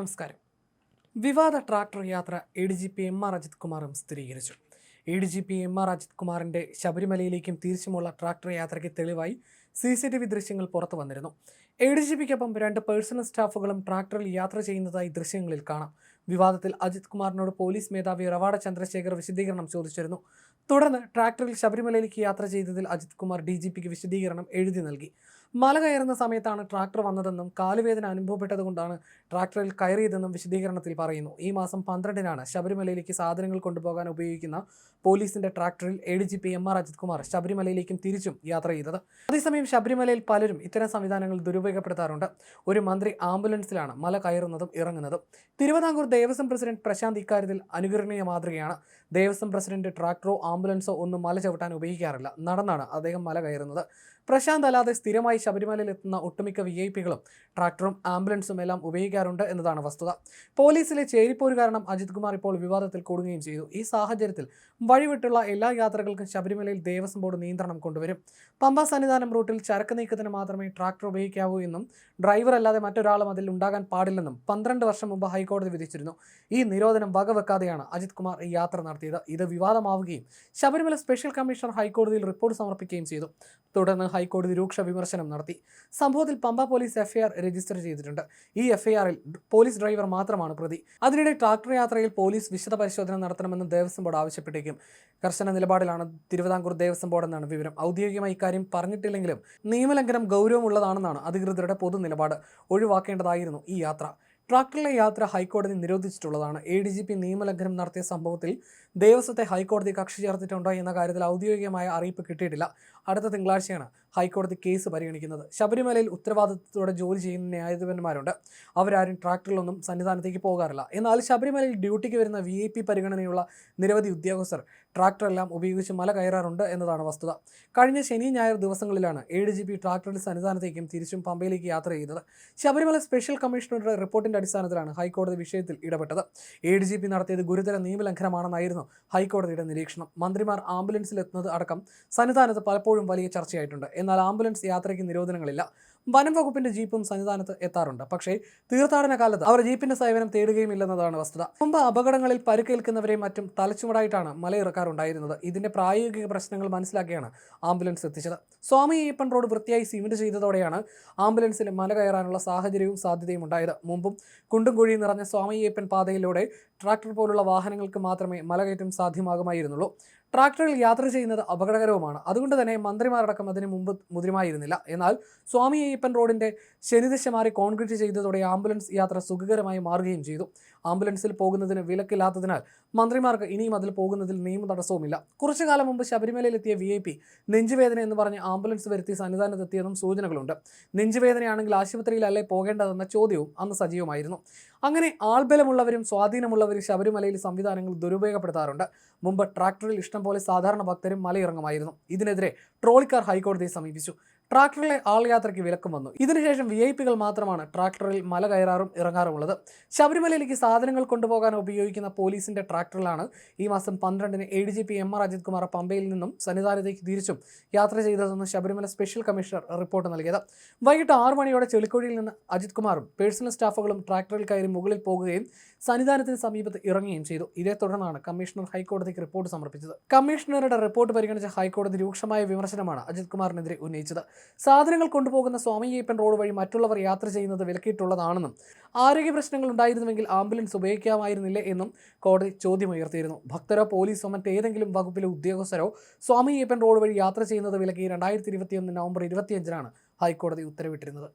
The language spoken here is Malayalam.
നമസ്കാരം. വിവാദ ട്രാക്ടർ യാത്ര A D G P M R Ajith കുമാറും സ്ഥിരീകരിച്ചു. A D G P M R Ajith കുമാറിന്റെ ശബരിമലയിലേക്കും തിരിച്ചുമുള്ള ട്രാക്ടർ യാത്രയ്ക്ക് തെളിവായി സി സി ടി വി ദൃശ്യങ്ങൾ പുറത്തു വന്നിരുന്നു. എ ഡി ജി പിക്കൊപ്പം രണ്ട് പേഴ്സണൽ സ്റ്റാഫുകളും ട്രാക്ടറിൽ യാത്ര ചെയ്യുന്നതായി ദൃശ്യങ്ങളിൽ കാണാം. വിവാദത്തിൽ അജിത് കുമാറിനോട് പോലീസ് മേധാവി റവാഡ ചന്ദ്രശേഖർ വിശദീകരണം ചോദിച്ചിരുന്നു. തുടർന്ന് ട്രാക്ടറിൽ ശബരിമലയിലേക്ക് യാത്ര ചെയ്തതിൽ അജിത് കുമാർ ഡി ജി പിക്ക് വിശദീകരണം എഴുതി നൽകി. മല കയറുന്ന സമയത്താണ് ട്രാക്ടർ വന്നതെന്നും കാലുവേദന അനുഭവപ്പെട്ടതുകൊണ്ടാണ് ട്രാക്ടറിൽ കയറിയതെന്നും വിശദീകരണത്തിൽ പറയുന്നു. ഈ മാസം പന്ത്രണ്ടിനാണ് ശബരിമലയിലേക്ക് സാധനങ്ങൾ കൊണ്ടുപോകാൻ ഉപയോഗിക്കുന്ന പോലീസിന്റെ ട്രാക്ടറിൽ A D G P M R Ajith Kumar ശബരിമലയിലേക്കും തിരിച്ചും യാത്ര ചെയ്തത്. അതേസമയം ശബരിമലയിൽ പലരും ഇത്തരം സംവിധാനങ്ങൾ ദുരുപയോഗപ്പെടുത്താറുണ്ട്. ഒരു മന്ത്രി ആംബുലൻസിലാണ് മല കയറുന്നതും ഇറങ്ങുന്നതും. തിരുവിതാംകൂർ ദേവസ്വം പ്രസിഡന്റ് പ്രശാന്ത് ഇക്കാര്യത്തിൽ അനുകരണീയ മാതൃകയാണ്. ദേവസ്വം പ്രസിഡന്റ് ട്രാക്ടറോ ആംബുലൻസോ ഒന്നും മല ചവിട്ടാൻ ഉപയോഗിക്കാറില്ല. നടന്നാണ് അദ്ദേഹം മല കയറുന്നത്. പ്രശാന്ത് അല്ലാതെ സ്ഥിരമായി ശബരിമലയിൽ എത്തുന്ന ഒട്ടുമിക്ക വി ഐ പികളും ട്രാക്ടറും ആംബുലൻസും എല്ലാം ഉപയോഗിക്കാറുണ്ട് എന്നതാണ് വസ്തുത. പോലീസിലെ ചേരിപ്പോര് കാരണം അജിത് കുമാർ ഇപ്പോൾ വിവാദത്തിൽ കൂടുകയും ചെയ്തു. ഈ സാഹചര്യത്തിൽ വഴിവിട്ടുള്ള എല്ലാ യാത്രകൾക്കും ശബരിമലയിൽ ദേവസ്വം ബോർഡ് നിയന്ത്രണം കൊണ്ടുവരും. പമ്പ സന്നിധാനം റൂട്ടിൽ ചരക്ക് നീക്കത്തിന് മാത്രമേ ട്രാക്ടർ ഉപയോഗിക്കാവൂ എന്നും ഡ്രൈവർ അല്ലാതെ മറ്റൊരാളും അതിൽ ഉണ്ടാകാൻ പാടില്ലെന്നും പന്ത്രണ്ട് വർഷം മുമ്പ് ഹൈക്കോടതി വിധിച്ചിരുന്നു. ഈ നിരോധനം വകവെക്കാതെയാണ് അജിത് കുമാർ ഈ യാത്ര നടത്തിയത്. ഇത് വിവാദമാവുകയും ശബരിമല സ്പെഷ്യൽ കമ്മീഷണർ ഹൈക്കോടതിയിൽ റിപ്പോർട്ട് സമർപ്പിക്കുകയും ചെയ്തു. തുടർന്ന് ഹൈക്കോടതി രൂക്ഷ വിമർശനം നടത്തി. സംഭവത്തിൽ പമ്പ പോലീസ് എഫ്ഐആർ രജിസ്റ്റർ ചെയ്തിട്ടുണ്ട്. ഈ എഫ്ഐആറിൽ പോലീസ് ഡ്രൈവർ മാത്രമാണ് പ്രതി. അതിനിടെ ട്രാക്ടർ യാത്രയിൽ പോലീസ് വിശദ പരിശോധന നടത്തണമെന്ന് ദേവസ്വം ബോർഡ് ആവശ്യപ്പെട്ടേക്കും കർശന നിലപാടിലാണ് തിരുവിതാംകൂർ ദേവസ്വം ബോർഡ് എന്നാണ് വിവരം. ഔദ്യോഗികമായി ഇക്കാര്യം പറഞ്ഞിട്ടില്ലെങ്കിലും നിയമലംഘനം ഗൗരവമുള്ളതാണെന്നാണ് അധികൃതരുടെ പൊതു നിലപാട്. ഒഴിവാക്കേണ്ടതായിരുന്നു ഈ യാത്ര. ട്രാക്ടറിലെ യാത്ര ഹൈക്കോടതി നിരോധിച്ചിട്ടുള്ളതാണ്. എ ഡി ജി പി നിയമലംഘനം നടത്തിയ സംഭവത്തിൽ ദേവസ്വത്തെ ഹൈക്കോടതി കക്ഷി ചേർത്തിട്ടുണ്ടോ എന്ന കാര്യത്തിൽ ഔദ്യോഗികമായ അറിയിപ്പ് കിട്ടിയിട്ടില്ല. അടുത്ത തിങ്കളാഴ്ചയാണ് ഹൈക്കോടതി കേസ് പരിഗണിക്കുന്നത്. ശബരിമലയിൽ ഉത്തരവാദിത്തത്തോടെ ജോലി ചെയ്യുന്ന ന്യായാധിപന്മാരുണ്ട്. അവരാരും ട്രാക്ടറിലൊന്നും സന്നിധാനത്തേക്ക് പോകാറില്ല. എന്നാൽ ശബരിമലയിൽ ഡ്യൂട്ടിക്ക് വരുന്ന വി ഐ പി പരിഗണനയുള്ള നിരവധി ഉദ്യോഗസ്ഥർ ട്രാക്ടറെല്ലാം ഉപയോഗിച്ച് മല കയറാറുണ്ട് എന്നതാണ് വസ്തുത. കഴിഞ്ഞ ശനി ഞായർ ദിവസങ്ങളിലാണ് എ ഡി ജി പി ട്രാക്ടറിൽ സന്നിധാനത്തേക്കും തിരിച്ചും പമ്പയിലേക്ക് യാത്ര ചെയ്തത്. ശബരിമല സ്പെഷ്യൽ കമ്മീഷണറുടെ റിപ്പോർട്ടിന്റെ അടിസ്ഥാനത്തിലാണ് ഹൈക്കോടതി വിഷയത്തിൽ ഇടപെട്ടത്. എ ഡി ജി പി നടത്തിയത് ഗുരുതര നിയമലംഘനമാണെന്നായിരുന്നു ഹൈക്കോടതിയുടെ നിരീക്ഷണം. മന്ത്രിമാർ ആംബുലൻസിൽ എത്തുന്നത് അടക്കം സന്നിധാനത്ത് പലപ്പോഴും വലിയ ചർച്ചയായിട്ടുണ്ട്. എന്നാൽ ആംബുലൻസ് യാത്രയ്ക്ക് നിരോധനങ്ങളില്ല. വനം വകുപ്പിന്റെ ജീപ്പും സന്നിധാനത്ത് എത്താറുണ്ട്. പക്ഷേ തീർത്ഥാടന കാലത്ത് അവർ ജീപ്പിന്റെ സേവനം തേടുകയും ഇല്ലെന്നതാണ് വസ്തുത. മുമ്പ് അപകടങ്ങളിൽ പരുക്കേൽക്കുന്നവരെയും മറ്റും തലച്ചുമടായിട്ടാണ് മലയിറക്കാറുണ്ടായിരുന്നത്. ഇതിന്റെ പ്രായോഗിക പ്രശ്നങ്ങൾ മനസ്സിലാക്കിയാണ് ആംബുലൻസ് എത്തിച്ചത്. സ്വാമി അയ്യപ്പൻ റോഡ് വൃത്തിയായി സിമെന്റ് ചെയ്തതോടെയാണ് ആംബുലൻസിൽ മല കയറാനുള്ള സാഹചര്യവും സാധ്യതയും ഉണ്ടായത്. മുമ്പും കുണ്ടും കുഴിയും നിറഞ്ഞ സ്വാമി അയ്യപ്പൻ പാതയിലൂടെ ട്രാക്ടർ പോലുള്ള വാഹനങ്ങൾക്ക് മാത്രമേ മലകയറ്റം സാധ്യമാകുമായിരുന്നുള്ളൂ. ട്രാക്ടറിൽ യാത്ര ചെയ്യുന്നത് അപകടകരവുമാണ്. അതുകൊണ്ട് തന്നെ മന്ത്രിമാരടക്കം അതിന് മുമ്പ് മുതിരുമായിരുന്നില്ല. എന്നാൽ സ്വാമി അയ്യപ്പൻ റോഡിന്റെ ശനിദിശ മാറി കോൺക്രീറ്റ് ചെയ്തതോടെ ആംബുലൻസ് യാത്ര സുഖകരമായി മാറുകയും ചെയ്തു. ആംബുലൻസിൽ പോകുന്നതിന് വിലക്കില്ലാത്തതിനാൽ മന്ത്രിമാർക്ക് ഇനിയും അതിൽ പോകുന്നതിൽ നിയമ തടസ്സവുമില്ല. കുറച്ചു കാലം മുമ്പ് ശബരിമലയിലെത്തിയ വി ഐ പി നെഞ്ചുവേദന എന്ന് പറഞ്ഞ് ആംബുലൻസ് വരുത്തി സന്നിധാനത്തെത്തിയെന്നും സൂചനകളുണ്ട്. നെഞ്ചുവേദനയാണെങ്കിൽ ആശുപത്രിയിലല്ലേ പോകേണ്ടതെന്ന ചോദ്യവും അന്ന് സജീവമായിരുന്നു. അങ്ങനെ ആൾബലമുള്ളവരും സ്വാധീനമുള്ളവരും ശബരിമലയിൽ സംവിധാനങ്ങൾ ദുരുപയോഗപ്പെടുത്താറുണ്ട്. മുമ്പ് ട്രാക്ടറിൽ ഇഷ്ടം പോലെ സാധാരണ ഭക്തരും മലയിറങ്ങുമായിരുന്നു. ഇതിനെതിരെ ട്രോളിക്കാർ ഹൈക്കോടതിയെ സമീപിച്ചു. ട്രാക്ടറിലെ ആൾ യാത്രയ്ക്ക് വിലക്കും വന്നു. ഇതിനുശേഷം വി ഐ പികൾ മാത്രമാണ് ട്രാക്ടറിൽ മല കയറാറും ഇറങ്ങാറുമുള്ളത്. ശബരിമലയിലേക്ക് സാധനങ്ങൾ കൊണ്ടുപോകാൻ ഉപയോഗിക്കുന്ന പോലീസിന്റെ ട്രാക്ടറിലാണ് ഈ മാസം പന്ത്രണ്ടിന് A D G P M R Ajith Kumar പമ്പയിൽ നിന്നും സന്നിധാനത്തേക്ക് തിരിച്ചും യാത്ര ചെയ്തതെന്ന് ശബരിമല സ്പെഷ്യൽ കമ്മീഷണർ റിപ്പോർട്ട് നൽകിയത്. വൈകിട്ട് ആറു മണിയോടെ ചെളിക്കുഴിയിൽ നിന്ന് അജിത് കുമാറും പേഴ്സണൽ സ്റ്റാഫുകളും ട്രാക്ടറിൽ കയറി മുകളിൽ പോകുകയും സന്നിധാനത്തിന് സമീപത്ത് ഇറങ്ങുകയും ചെയ്തു. ഇതേ തുടർന്നാണ് കമ്മീഷണർ ഹൈക്കോടതിക്ക് റിപ്പോർട്ട് സമർപ്പിച്ചത്. കമ്മീഷണറുടെ റിപ്പോർട്ട് പരിഗണിച്ച ഹൈക്കോടതി രൂക്ഷമായ വിമർശനമാണ് അജിത് കുമാറിനെതിരെ ഉന്നയിച്ചത്. സാധനങ്ങൾ കൊണ്ടുപോകുന്ന സ്വാമിയ്യപ്പൻ റോഡ് വഴി മറ്റുള്ളവർ യാത്ര ചെയ്യുന്നത് വിലക്കിയിട്ടുള്ളതാണെന്നും ആരോഗ്യ പ്രശ്നങ്ങൾ ഉണ്ടായിരുന്നുവെങ്കിൽ ആംബുലൻസ് ഉപയോഗിക്കാമായിരുന്നില്ല എന്നും കോടതി ചോദ്യമുയർത്തിയിരുന്നു. ഭക്തരോ പോലീസോ മറ്റേതെങ്കിലും വകുപ്പിലെ ഉദ്യോഗസ്ഥരോ സ്വാമിയ്യപ്പൻ റോഡ് വഴി യാത്ര ചെയ്യുന്നത് വിലക്കി രണ്ടായിരത്തി ഇരുപത്തിയൊന്ന് നവംബർ ഇരുപത്തിയഞ്ചിനാണ് ഹൈക്കോടതി ഉത്തരവിട്ടിരുന്നത്.